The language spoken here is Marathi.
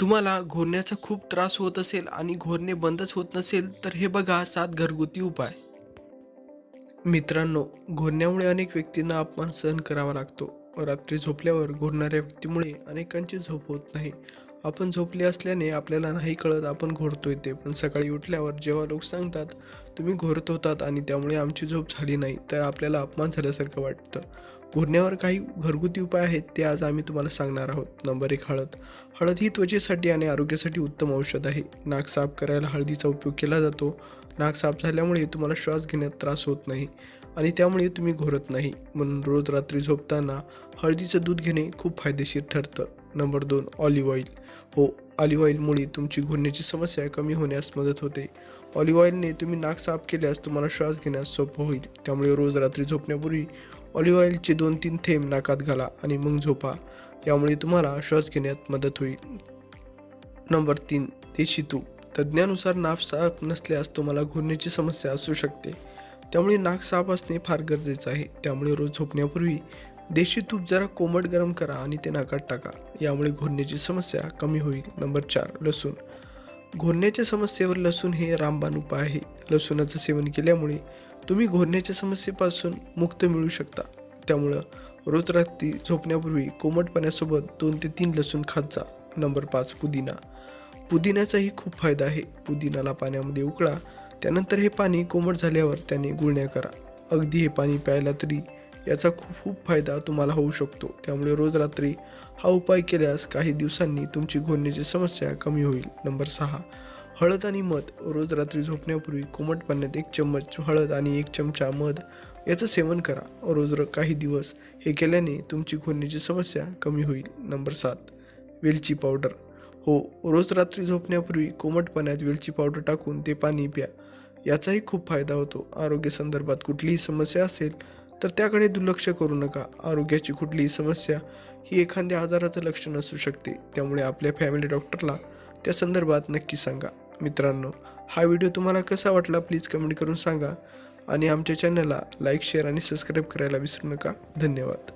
तुम्हाला घोरण्याचा खूप त्रास होत असेल आणि घोरणे बंदच होत नसेल तर हे बघा सात घरगुती उपाय. मित्रांनो घोरण्यामुळे अनेक व्यक्तींना अपमान सहन करावा लागतो. रात्री झोपल्यावर घोरणाऱ्या व्यक्तीमुळे अनेकांची झोप होत नाही. आपण झोपले असल्याने आपल्याला नाही कळत आपण घोरतोय ते. पण सकाळी उठल्यावर जेव्हा लोक सांगतात तुम्ही घोरत होतात आणि त्यामुळे आमची झोप झाली नाही तर आपल्याला अपमान झाल्यासारखं वाटतं. घोरण्यावर काही घरगुती उपाय आहेत ते आज आम्ही तुम्हाला सांगणार आहोत. नंबर एक हळद. हळद ही त्वचेसाठी आणि आरोग्यासाठी उत्तम औषध आहे. नाक साफ करायला हळदीचा उपयोग केला जातो. नाक साफ झाल्यामुळे तुम्हाला श्वास घेण्यात त्रास होत नाही आणि त्यामुळे तुम्ही घोरत नाही. म्हणून रोज रात्री झोपताना हळदीचं दूध घेणे खूप फायदेशीर ठरतं. नंबर दोन ऑलिव्ह ऑइल. हो ऑलिव्ह ऑइलमुळे तुमची घुरण्याची समस्या कमी होण्यास मदत होते. ऑलिव्ह ऑइलने तुम्ही नाक साफ केल्यास तुम्हाला श्वास घेण्यास सोपं होईल. त्यामुळे रोज रात्री झोपण्यापूर्वी ऑलिव्ह ऑइलचे दोन तीन थेंब नाकात घाला आणि मग झोपा. यामुळे तुम्हाला श्वास घेण्यात मदत होईल. नंबर तीन देशी तूप. तज्ज्ञानुसार नाक साफ नसल्यास तुम्हाला घुरण्याची समस्या असू शकते. त्यामुळे नाक साफ असणे फार गरजेचं आहे. त्यामुळे रोज झोपण्यापूर्वी देशी तूप जरा कोमट गरम करा आणि ते नाकात टाका. यामुळे घोरण्याची समस्या कमी होईल. नंबर चार लसूण. घोरण्याच्या समस्येवर लसूण हे रामबाण उपाय आहे. लसूणाचं सेवन केल्यामुळे तुम्ही घोरण्याच्या समस्येपासून मुक्त मिळू शकता. त्यामुळं रोज रात्री झोपण्यापूर्वी कोमट पाण्यासोबत दोन ते तीन लसूण खात जा. नंबर पाच पुदिना. पुदिन्याचाही खूप फायदा आहे. पुदिनाला पाण्यामध्ये उकळा. त्यानंतर हे पाणी कोमट झाल्यावर त्याने गुळण्या करा. अगदी हे पाणी प्यायला तरी याचा खूप खूप फायदा तुम्हाला होऊ शकतो. त्यामुळे रोज रात्री हा उपाय केल्यास काही दिवसांनी तुमची घोरण्याची समस्या कमी होईल. नंबर सहा. हळद आणि मध. रोज रात्री झोपण्यापूर्वी कोमट पाण्यात एक चम्मच हळद आणि एक चमचा मध याचं सेवन करा. रोज र काही दिवस हे केल्याने तुमची घोरण्याची समस्या कमी होईल. नंबर सात. वेलची पावडर. हो रोज रात्री झोपण्यापूर्वी कोमट पाण्यात वेलची पावडर टाकून ते पाणी प्या. याचाही खूप फायदा होतो. आरोग्य संदर्भात कुठलीही समस्या असेल तर त्याकडे दुर्लक्ष करू नका. आरोग्याची कुठलीही समस्या ही एखाद्या आजाराचं लक्षण असू शकते. त्यामुळे आपल्या फॅमिली डॉक्टरला त्या संदर्भात नक्की सांगा. मित्रांनो हा व्हिडिओ तुम्हाला कसा वाटला प्लीज कमेंट करून सांगा. आणि आमच्या चॅनलला लाईक शेअर आणि सबस्क्राईब करायला विसरू नका. धन्यवाद.